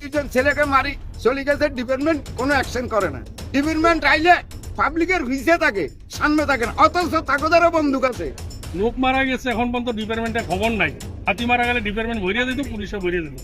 দুজন ছেলেকে মারি, চলে গেছে ডিপার্টমেন্ট কোনো অ্যাকশন করে না। ডিপার্টমেন্ট আইলে পাবলিকের ভিসে থাকে, সামনে থাকে না। অথচ তাকোদারও বন্দুক আছে। লোক মারা গেছে, এখন পর্যন্ত ডিপার্টমেন্টের খবর নাই। হাতি মারা গেলে ডিপার্টমেন্ট ভরিয়ে দিত পুলিশে ভরিয়ে দিত।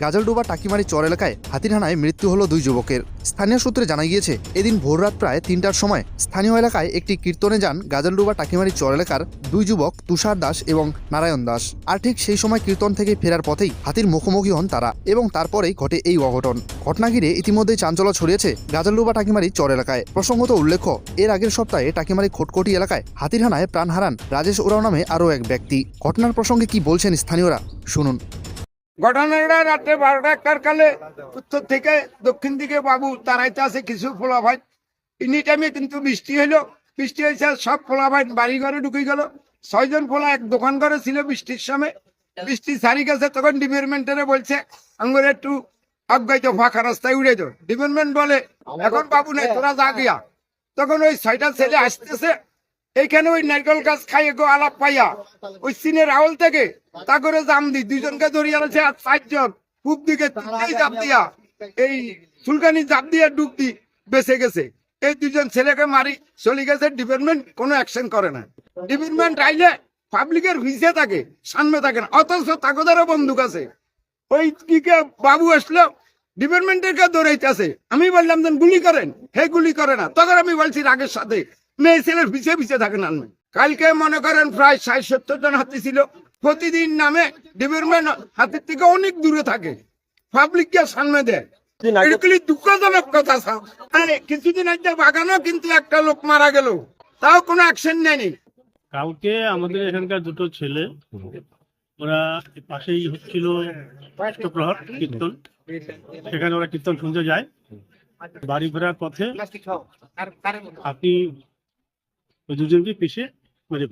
গাজলডোবা টাকিমারি চর এলাকায় হাতির হানায় মৃত্যু হলো দুই যুবকের। স্থানীয় সূত্রে জানা গিয়েছে, এদিন ভোররাত প্রায় তিনটার সময় স্থানীয় এলাকায় একটি কীর্তনে যান গাজলডোবা টাকিমারি চর এলাকার দুই যুবক তুষার দাস এবং নারায়ণ দাস। আর ঠিক সেই সময় কীর্তন থেকে ফেরার পথেই হাতির মুখোমুখি হন তারা এবং তারপরেই ঘটে এই অঘটন। ঘটনা ঘিরে ইতিমধ্যেই চাঞ্চল্য ছড়িয়েছে গাজলডোবা টাকিমারি চর এলাকায়। প্রসঙ্গত উল্লেখ্য, এর আগের সপ্তাহে টাকিমারি খোটকটি এলাকায় হাতির হানায় প্রাণ হারান রাজেশ ওরাও নামে আরও এক ব্যক্তি। ঘটনার প্রসঙ্গে কি বলছেন স্থানীয়রা? শুনুন। ঘটনাটা রাত্রে বারোটা একটার কালে উত্তর থেকে দক্ষিণ দিকে বাবু তারাইতে আছে কিছু ফোলা ভাই ইনি টাইমে কিন্তু বৃষ্টি হইল। বৃষ্টি হয়েছে সব ফোলা ভাই বাড়ি ঘরে ঢুকে গেল। ছয়জন ফোলা এক দোকান ঘরে ছিল বৃষ্টির সময় বৃষ্টি সারি গেছে, তখন ডিপার্টমেন্টারে বলছে, আঙ্গুরে একটু অজ্ঞাইতো ফাঁকা রাস্তায় উড়ে যাও ডিপার্টমেন্ট বলে, এখন বাবু নাই তোরা যা গিয়া। তখন ওই ছয়টা ছেলে আসতেছে এইখানে ওই নারকেল গাছ খাইয়ে গো আলাপ পাইয়া, ওই সিনের রাহুল থেকে তা করে জাম দি দুজনকে ধরিয়ে আছে আর চারজন পূব দিকে জাপ দিয়া, এই ফুলকানি জাপ দিয়ে ডুব দি বেঁচে গেছে। এই দুজন ছেলেকে মারি, চলে গেছে ডিপার্টমেন্ট কোনো অ্যাকশন করে না। ডিপার্টমেন্ট আইলে পাবলিকের ভিসে থাকে, সামনে থাকে না, অথচ তাকোদারও বন্দুক আছে। ওই দিকে বাবু আসলো ডিপার্টমেন্টের কে দৌড়াইতেছে। আমি বললাম গুলি করেন। হে গুলি করে না, তখন আমি বলছি, রাগের সাথে। মেয়ে ছেলের পিছিয়ে পিছিয়ে থাকেন আপনি কালকে মনে করেন প্রায় ষাট সত্তর জন হাতি ছিল। প্রতিদিন নামে ডিপার্টমেন্ট হাতির থেকে অনেক দূরে থাকে। পাবলিককে সামনে দেয়। এগুলি দুঃখজনক কথা স্যার। কিছুদিন আগে বাগানো কিন্তু একটা লোক মারা গেল। তাও কোনো অ্যাকশন নেয়নি। কালকে আমাদের এখানকার দুটো ছেলে ওরা পাশেই হচ্ছিল অষ্টপ্রহর কীর্তন। সেখানে ওরা কীর্তন শুনতে যায়। বাড়ি ফেরার পথে আপনি দুজনকে পিছে মেরে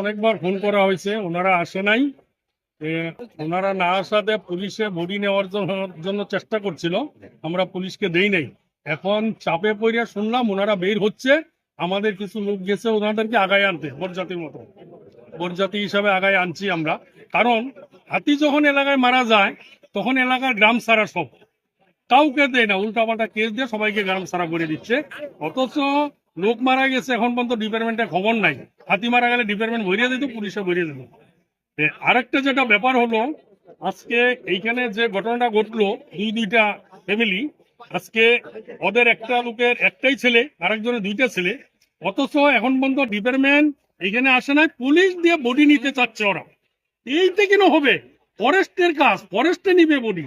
অনেকবার ফোন করা হয়েছে, ওনারা আসে নাই। ওনারা না পুলিশে নেওয়ার জন্য চেষ্টা করছিল, আমরা পুলিশকে দেই নাই। এখন চাপে পড়িয়া শুনলাম ওনারা বের হচ্ছে, আমাদের কিছু লোক গেছে, ওনাদেরকে আগায় আনতে বরজাতির মতো। বরজাতি হিসাবে আগায় আনছি আমরা। কারণ হাতি যখন এলাকায় মারা যায়, তখন এলাকার গ্রাম সারা সব। কাউকে দেয় না, উল্টাপাল্টা কেস দিয়ে সবাইকে গ্রাম সারা করে দিচ্ছে। অথচ লোক মারা গেছে, এখন পর্যন্ত ডিপার্টমেন্টের খবর নাই। হাতি মারা গেলে ডিপার্টমেন্ট ভরিয়ে দিত পুলিশে ভরিয়ে দিত। আরেকটা যেটা ব্যাপার হলো, আজকে এইখানে যে ঘটনাটা ঘটলো, দুই, দুইটা ফ্যামিলি আজকে ওদের একটা লোকের একটাই ছেলে, আরেকজনের দুইটা ছেলে, অথচ এখন পর্যন্ত ডিপার্টমেন্ট এখানে আসে না পুলিশ দিয়ে বডি নিতে চাচ্ছে ওরা। এইটা কেন হবে? ফরেস্টের কাজ, ফরেস্টে নিবে বডি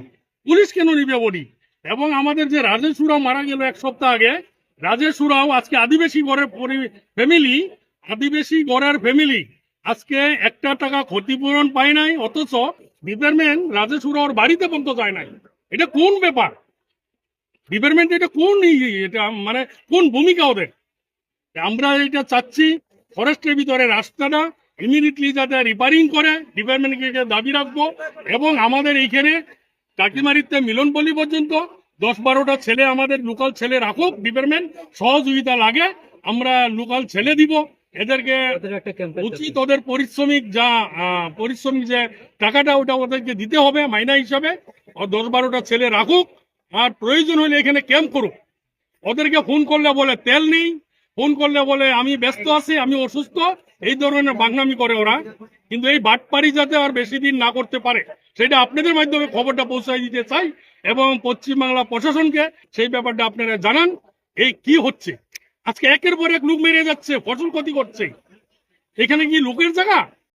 পুলিশ কেন নিবে বডি এবং আমাদের যে রাজেশ উরাও মারা গেল এক সপ্তাহ আগে রাজেশ উরাও আজকে আদিবাসী গড়ের ফ্যামিলি আদিবাসী গড়ের ফ্যামিলি আজকে একটা টাকা ক্ষতিপূরণ পায় নাই, অথচ ডিপার্টমেন্ট রাজেশ উরাওর বাড়িতে পর্যন্ত যায় নাই। এটা কোন ব্যাপার? ডিপার্টমেন্ট এটা কোন এটা মানে কোন ভূমিকা ওদের? আমরা এটা চাচ্ছি ফরেস্টের ভিতরে রাস্তাটা ইমিডিয়েটলি যাতে রিপেয়ারিং করে ডিপার্টমেন্টকে দাবি রাখব এবং আমাদের এইখানে কাকিমারিতে মিলনপল্লী পর্যন্ত দশ বারোটা ছেলে আমাদের লোকাল ছেলে রাখুক ডিপার্টমেন্ট সহযোগিতা লাগে আমরা লোকাল ছেলে দিব। এদেরকে উচিত ওদের পরিশ্রমিক যা পরিশ্রমিক যে টাকাটা ওটা ওদেরকে দিতে হবে মাইনা হিসাবে। দশ বারোটা ছেলে রাখুক আর প্রয়োজন হলে এখানে ক্যাম্প করুক। ওদেরকে ফোন করলে বলে তেল নেই ফোন করলে বলে আমি ব্যস্ত আছি আমি অসুস্থ এই ধরনের বাংনামি করে ওরা। কিন্তু এই বাটপারি যাতে আর বেশি দিন না করতে পারে সেটা আপনাদের মাধ্যমে খবরটা পৌঁছায় দিতে চাই। এবং পশ্চিমবাংলা প্রশাসনকে সেই ব্যাপারটা আপনারা জানান, এই কি হচ্ছে। আজকে একের পর এক লোক মেরে যাচ্ছে, ফসল ক্ষতি করছে। এখানে কি লোকের জায়গা?